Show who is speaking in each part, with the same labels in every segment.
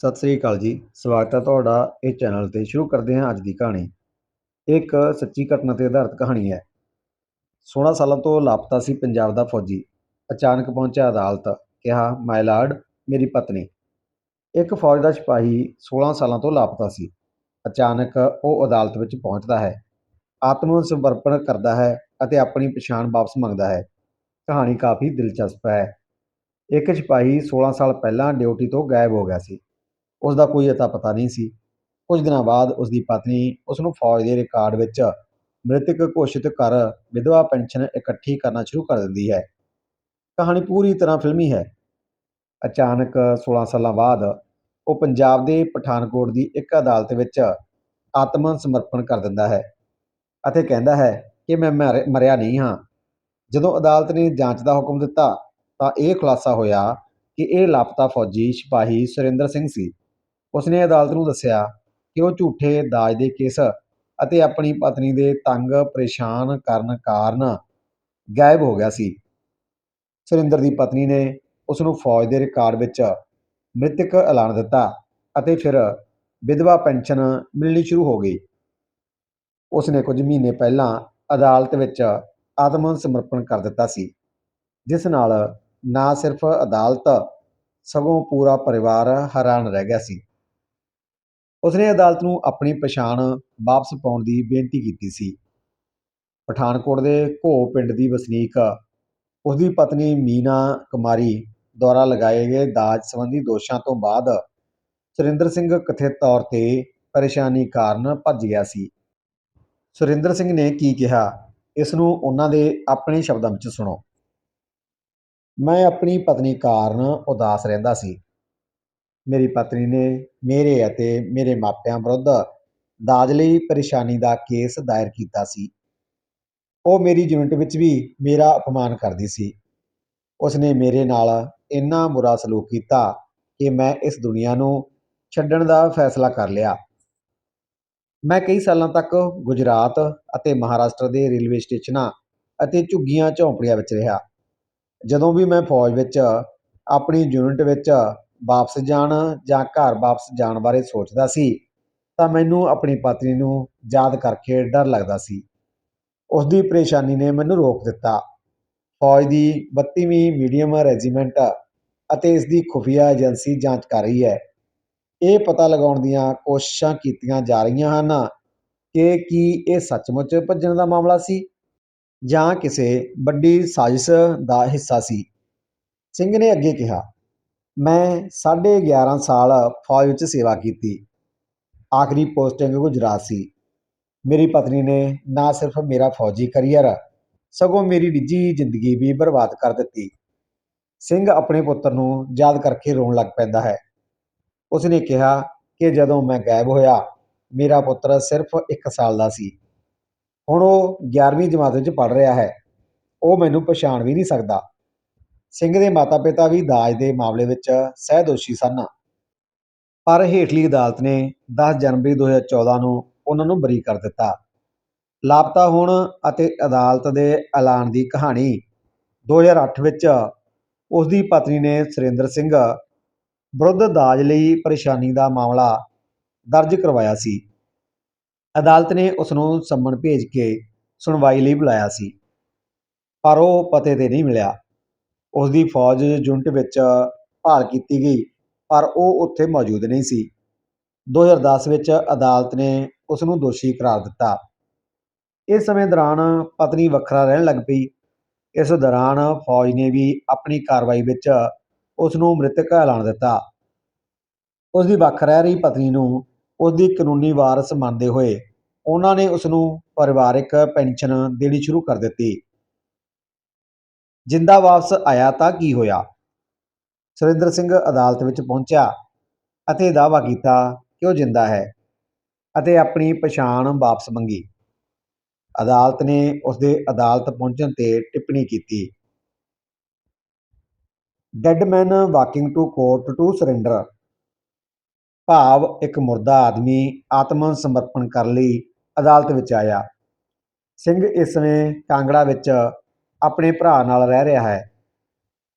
Speaker 1: ਸਤਿ ਸ੍ਰੀ ਅਕਾਲ ਜੀ। ਸਵਾਗਤ ਹੈ ਤੁਹਾਡਾ ਇਹ ਚੈਨਲ ਤੇ। ਸ਼ੁਰੂ ਕਰਦੇ ਹਾਂ ਅੱਜ ਦੀ ਕਹਾਣੀ। ਇਹ ਇੱਕ ਸੱਚੀ ਘਟਨਾ ਤੇ ਆਧਾਰਿਤ ਕਹਾਣੀ ਹੈ। 16 ਸਾਲਾਂ ਤੋਂ ਲਾਪਤਾ ਸੀ ਪੰਜਾਬ ਦਾ ਫੌਜੀ। ਅਚਾਨਕ ਪਹੁੰਚਿਆ ਅਦਾਲਤ। ਕਿਹਾ ਮਾਈ ਲਾਰਡ ਮੇਰੀ ਪਤਨੀ। ਇੱਕ ਫੌਜ ਦਾ ਸਿਪਾਹੀ 16 ਸਾਲਾਂ ਤੋਂ ਲਾਪਤਾ ਸੀ। ਅਚਾਨਕ ਉਹ ਅਦਾਲਤ ਵਿੱਚ ਪਹੁੰਚਦਾ ਹੈ। ਆਤਮ ਸਮਰਪਣ ਕਰਦਾ ਹੈ ਅਤੇ ਆਪਣੀ ਪਛਾਣ ਵਾਪਸ ਮੰਗਦਾ ਹੈ। ਕਹਾਣੀ ਕਾਫੀ ਦਿਲਚਸਪ ਹੈ। ਇੱਕ ਸਿਪਾਹੀ 16 ਸਾਲ ਪਹਿਲਾਂ ਡਿਊਟੀ ਤੋਂ ਗਾਇਬ ਹੋ ਗਿਆ ਸੀ। ਉਸ ਦਾ ਕੋਈ ਅਤਾ ਪਤਾ ਨਹੀਂ ਸੀ। ਕੁਝ ਦਿਨਾਂ ਬਾਅਦ ਉਸ ਦੀ ਪਤਨੀ ਉਸ ਨੂੰ ਫੌਜ ਦੇ ਰਿਕਾਰਡ ਵਿੱਚ ਮ੍ਰਿਤਕ ਘੋਸ਼ਿਤ ਕਰ ਵਿਧਵਾ ਪੈਨਸ਼ਨ ਇਕੱਠੀ ਕਰਨਾ ਸ਼ੁਰੂ ਕਰ ਦਿੰਦੀ ਹੈ। ਕਹਾਣੀ ਪੂਰੀ ਤਰ੍ਹਾਂ ਫਿਲਮੀ ਹੈ। ਅਚਾਨਕ 16 ਸਾਲਾਂ ਬਾਅਦ ਉਹ ਪੰਜਾਬ ਦੇ ਪਠਾਨਕੋਟ ਦੀ ਇੱਕ ਅਦਾਲਤ ਵਿੱਚ ਆਤਮ ਸਮਰਪਣ ਕਰ ਦਿੰਦਾ ਹੈ ਅਤੇ ਕਹਿੰਦਾ ਹੈ ਕਿ ਮੈਂ ਮਰ- ਮਰਿਆ ਨਹੀਂ ਹਾਂ। ਜਦੋਂ ਅਦਾਲਤ ਨੇ ਜਾਂਚ ਦਾ ਹੁਕਮ ਦਿੱਤਾ ਤਾਂ ਇਹ ਖੁਲਾਸਾ ਹੋਇਆ ਕਿ ਇਹ ਲਾਪਤਾ ਫੌਜੀ ਸਿਪਾਹੀ ਸੁਰਿੰਦਰ ਸਿੰਘ ਸੀ। ਉਸਨੇ ਅਦਾਲਤ ਨੂੰ ਦੱਸਿਆ ਕਿ ਉਹ ਝੂਠੇ ਦਾਜ ਦੇ ਕੇਸ ਅਤੇ ਆਪਣੀ ਪਤਨੀ ਦੇ ਤੰਗ ਪਰੇਸ਼ਾਨ ਕਰਨ ਕਾਰਨ ਗਾਇਬ ਹੋ ਗਿਆ ਸੀ। ਸੁਰਿੰਦਰ ਦੀ ਪਤਨੀ ਨੇ ਉਸ ਨੂੰ ਫੌਜ ਦੇ ਰਿਕਾਰਡ ਵਿੱਚ ਮ੍ਰਿਤਕ ਐਲਾਨ ਦਿੱਤਾ ਅਤੇ ਫਿਰ ਵਿਧਵਾ ਪੈਨਸ਼ਨ ਮਿਲਣੀ ਸ਼ੁਰੂ ਹੋ ਗਈ। ਉਸ ਨੇ ਕੁਝ ਮਹੀਨੇ ਪਹਿਲਾਂ ਅਦਾਲਤ ਵਿੱਚ ਆਤਮ ਸਮਰਪਣ ਕਰ ਦਿੱਤਾ ਸੀ, ਜਿਸ ਨਾਲ ਨਾ ਸਿਰਫ ਅਦਾਲਤ, ਸਗੋਂ ਪੂਰਾ ਪਰਿਵਾਰ ਹੈਰਾਨ ਰਹਿ ਗਿਆ ਸੀ। ਉਸਨੇ ਅਦਾਲਤ ਨੂੰ ਆਪਣੀ ਪਛਾਣ ਵਾਪਸ ਪਾਉਣ ਦੀ ਬੇਨਤੀ ਕੀਤੀ ਸੀ। ਪਠਾਨਕੋਟ ਦੇ ਘੋ ਪਿੰਡ ਦੀ ਵਸਨੀਕ ਉਸਦੀ ਪਤਨੀ ਮੀਨਾ ਕੁਮਾਰੀ ਦੁਆਰਾ ਲਗਾਏ ਗਏ ਦਾਜ ਸੰਬੰਧੀ ਦੋਸ਼ਾਂ ਤੋਂ ਬਾਅਦ ਸੁਰਿੰਦਰ ਸਿੰਘ ਕਥਿਤ ਤੌਰ ਤੇ ਪਰੇਸ਼ਾਨੀ ਕਾਰਨ ਭੱਜ ਗਿਆ ਸੀ। ਸੁਰਿੰਦਰ ਸਿੰਘ ਨੇ ਕੀ ਕਿਹਾ, ਇਸ ਨੂੰ ਉਹਨਾਂ ਦੇ ਆਪਣੇ ਸ਼ਬਦਾਂ ਵਿੱਚ ਸੁਣੋ। ਮੈਂ ਆਪਣੀ ਪਤਨੀ ਕਾਰਨ ਉਦਾਸ ਰਹਿੰਦਾ ਸੀ। ਮੇਰੀ ਪਤਨੀ ਨੇ ਮੇਰੇ ਅਤੇ ਮੇਰੇ ਮਾਪਿਆਂ ਵਿਰੁੱਧ ਦਾਜ ਲਈ ਪਰੇਸ਼ਾਨੀ ਦਾ ਕੇਸ ਦਾਇਰ ਕੀਤਾ ਸੀ। ਉਹ ਮੇਰੀ ਯੂਨਿਟ ਵਿੱਚ ਵੀ ਮੇਰਾ ਅਪਮਾਨ ਕਰਦੀ ਸੀ। ਉਸਨੇ ਮੇਰੇ ਨਾਲ ਇੰਨਾ ਬੁਰਾ ਸਲੂਕ ਕੀਤਾ ਕਿ ਮੈਂ ਇਸ ਦੁਨੀਆ ਨੂੰ ਛੱਡਣ ਦਾ ਫੈਸਲਾ ਕਰ ਲਿਆ। ਮੈਂ ਕਈ ਸਾਲਾਂ ਤੱਕ ਗੁਜਰਾਤ ਅਤੇ ਮਹਾਰਾਸ਼ਟਰ ਦੇ ਰੇਲਵੇ ਸਟੇਸ਼ਨਾਂ ਅਤੇ ਝੁੱਗੀਆਂ ਝੌਂਪੜੀਆਂ ਵਿੱਚ ਰਿਹਾ। ਜਦੋਂ ਵੀ ਮੈਂ ਫੌਜ ਵਿੱਚ ਆਪਣੀ ਯੂਨਿਟ ਵਿੱਚ ਵਾਪਸ ਜਾਣ ਜਾਂ ਘਰ ਵਾਪਸ ਜਾਣ ਬਾਰੇ ਸੋਚਦਾ ਸੀ, ਤਾਂ ਮੈਨੂੰ ਆਪਣੀ ਪਤਨੀ ਨੂੰ ਯਾਦ ਕਰਕੇ ਡਰ ਲੱਗਦਾ ਸੀ। ਉਸ ਦੀ ਪਰੇਸ਼ਾਨੀ ਨੇ ਮੈਨੂੰ ਰੋਕ ਦਿੱਤਾ। ਫੌਜ ਦੀ 32ਵੀਂ ਮੀਡੀਅਮ ਰੈਜੀਮੈਂਟ ਅਤੇ ਇਸ ਦੀ ਖੁਫੀਆ ਏਜੰਸੀ ਜਾਂਚ ਕਰ ਰਹੀ ਹੈ। ਇਹ ਪਤਾ ਲਗਾਉਣ ਦੀਆਂ ਕੋਸ਼ਿਸ਼ਾਂ ਕੀਤੀਆਂ ਜਾ ਰਹੀਆਂ ਹਨ ਕਿ ਕੀ ਇਹ ਸੱਚਮੁੱਚ ਭੱਜਣ ਦਾ ਮਾਮਲਾ ਸੀ ਜਾਂ ਕਿਸੇ ਵੱਡੀ ਸਾਜ਼ਿਸ਼ ਦਾ ਹਿੱਸਾ ਸੀ। ਸਿੰਘ ਨੇ ਅੱਗੇ ਕਿਹਾ ਮੈਂ 11.5 ਸਾਲ ਫੌਜ ਵਿੱਚ ਸੇਵਾ ਕੀਤੀ। ਆਖਰੀ ਪੋਸਟਿੰਗ ਗੁਜਰਾਤ ਸੀ। ਮੇਰੀ ਪਤਨੀ ਨੇ ਨਾ ਸਿਰਫ ਮੇਰਾ ਫੌਜੀ ਕਰੀਅਰ, ਸਗੋਂ ਮੇਰੀ ਨਿੱਜੀ ਜ਼ਿੰਦਗੀ ਵੀ ਬਰਬਾਦ ਕਰ ਦਿੱਤੀ। ਸਿੰਘ ਆਪਣੇ ਪੁੱਤਰ ਨੂੰ ਯਾਦ ਕਰਕੇ ਰੋਣ ਲੱਗ ਪੈਂਦਾ ਹੈ। ਉਸਨੇ ਕਿਹਾ ਕਿ ਜਦੋਂ ਮੈਂ ਗਾਇਬ ਹੋਇਆ, ਮੇਰਾ ਪੁੱਤਰ ਸਿਰਫ 1 ਸਾਲ ਦਾ ਸੀ। ਹੁਣ ਉਹ 11ਵੀਂ ਜਮਾਤ ਵਿੱਚ ਪੜ੍ਹ ਰਿਹਾ ਹੈ। ਉਹ ਮੈਨੂੰ ਪਛਾਣ ਵੀ ਨਹੀਂ ਸਕਦਾ। ਸਿੰਘ ਦੇ ਮਾਤਾ-ਪਿਤਾ ਵੀ ਦਾਜ ਦੇ ਮਾਮਲੇ ਵਿੱਚ ਸਹਿਦੋਸ਼ੀ ਸਨ। ਪਰ ਹੇਠਲੀ ਅਦਾਲਤ ਨੇ 10 ਜਨਵਰੀ 2014 ਨੂੰ ਉਹਨਾਂ ਨੂੰ ਬਰੀ ਕਰ ਦਿੱਤਾ। ਲਾਪਤਾ ਹੋਣ ਅਤੇ ਅਦਾਲਤ ਦੇ ਐਲਾਨ ਦੀ ਕਹਾਣੀ 2008 ਵਿੱਚ ਉਸ ਦੀ ਪਤਨੀ ਨੇ ਸੁਰਿੰਦਰ ਸਿੰਘ ਵਿਰੁੱਧ ਦਾਜ ਲਈ ਪਰੇਸ਼ਾਨੀ ਦਾ ਮਾਮਲਾ ਦਰਜ ਕਰਵਾਇਆ ਸੀ। ਅਦਾਲਤ ਨੇ ਉਸ ਨੂੰ ਸੰਮਨ ਭੇਜ ਕੇ ਸੁਣਵਾਈ ਲਈ ਬੁਲਾਇਆ ਸੀ। ਪਰ ਉਹ ਪਤੇ ਤੇ ਨਹੀਂ ਮਿਲਿਆ। ਉਸ ਦੀ ਫੌਜ ਯੂਨਿਟ ਵਿੱਚ ਭਾਲ ਕੀਤੀ ਗਈ, ਪਰ ਉਹ ਉੱਥੇ ਮੌਜੂਦ ਨਹੀਂ ਸੀ। 2010 ਵਿੱਚ ਅਦਾਲਤ ਨੇ ਉਸ ਨੂੰ ਦੋਸ਼ੀ ਕਰਾਰ ਦਿੱਤਾ। ਇਸ ਸਮੇਂ ਦੌਰਾਨ ਪਤਨੀ ਵੱਖਰਾ ਰਹਿਣ ਲੱਗ ਪਈ। ਇਸ ਦੌਰਾਨ ਫੌਜ ਨੇ ਵੀ ਆਪਣੀ ਕਾਰਵਾਈ ਵਿੱਚ ਉਸ ਨੂੰ ਮ੍ਰਿਤਕ ਐਲਾਨ ਦਿੱਤਾ। ਉਸ ਦੀ ਵੱਖ ਰਹਿ ਰਹੀ ਪਤਨੀ ਨੂੰ ਉਸ ਦੀ ਕਾਨੂੰਨੀ ਵਾਰਸ ਮੰਨਦੇ ਹੋਏ ਉਹਨਾਂ ਨੇ ਉਸ ਨੂੰ ਪਰਿਵਾਰਕ ਪੈਨਸ਼ਨ ਦੇਣੀ ਸ਼ੁਰੂ ਕਰ ਦਿੱਤੀ। ਜਿੰਦਾ ਵਾਪਸ ਆਇਆ ਤਾਂ ਕੀ ਹੋਇਆ? ਸੁਰਿੰਦਰ ਸਿੰਘ ਅਦਾਲਤ ਵਿੱਚ ਪਹੁੰਚਿਆ ਅਤੇ ਦਾਅਵਾ ਕੀਤਾ ਕਿ ਉਹ ਜਿੰਦਾ ਹੈ ਅਤੇ ਆਪਣੀ ਪਛਾਣ ਵਾਪਸ ਮੰਗੀ। ਅਦਾਲਤ ਨੇ ਉਸ ਦੇ ਅਦਾਲਤ ਪਹੁੰਚਣ ਤੇ ਟਿੱਪਣੀ ਕੀਤੀ। Dead man walking to court to surrender ਭਾਵ ਇੱਕ ਮੁਰਦਾ ਆਦਮੀ ਆਤਮ ਸਮਰਪਣ ਕਰਨ ਲਈ ਅਦਾਲਤ ਵਿੱਚ ਆਇਆ। ਸਿੰਘ ਇਸ ਸਮੇਂ ਕਾਂਗੜਾ ਵਿੱਚ ਆਪਣੇ ਭਰਾ ਨਾਲ ਰਹਿ ਰਿਹਾ ਹੈ।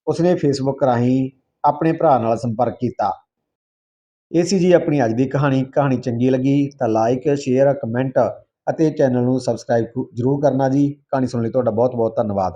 Speaker 1: ਉਸਨੇ ਫੇਸਬੁੱਕ ਰਾਹੀਂ ਆਪਣੇ ਭਰਾ ਨਾਲ ਸੰਪਰਕ ਕੀਤਾ। ਇਹ ਸੀ ਜੀ ਆਪਣੀ ਅੱਜ ਦੀ ਕਹਾਣੀ। ਕਹਾਣੀ ਚੰਗੀ ਲੱਗੀ ਤਾਂ ਲਾਈਕ ਸ਼ੇਅਰ ਕਮੈਂਟ ਅਤੇ ਚੈਨਲ ਨੂੰ ਸਬਸਕ੍ਰਾਈਬ ਜ਼ਰੂਰ ਕਰਨਾ ਜੀ। ਕਹਾਣੀ ਸੁਣਨ ਲਈ ਤੁਹਾਡਾ ਬਹੁਤ ਬਹੁਤ ਧੰਨਵਾਦ।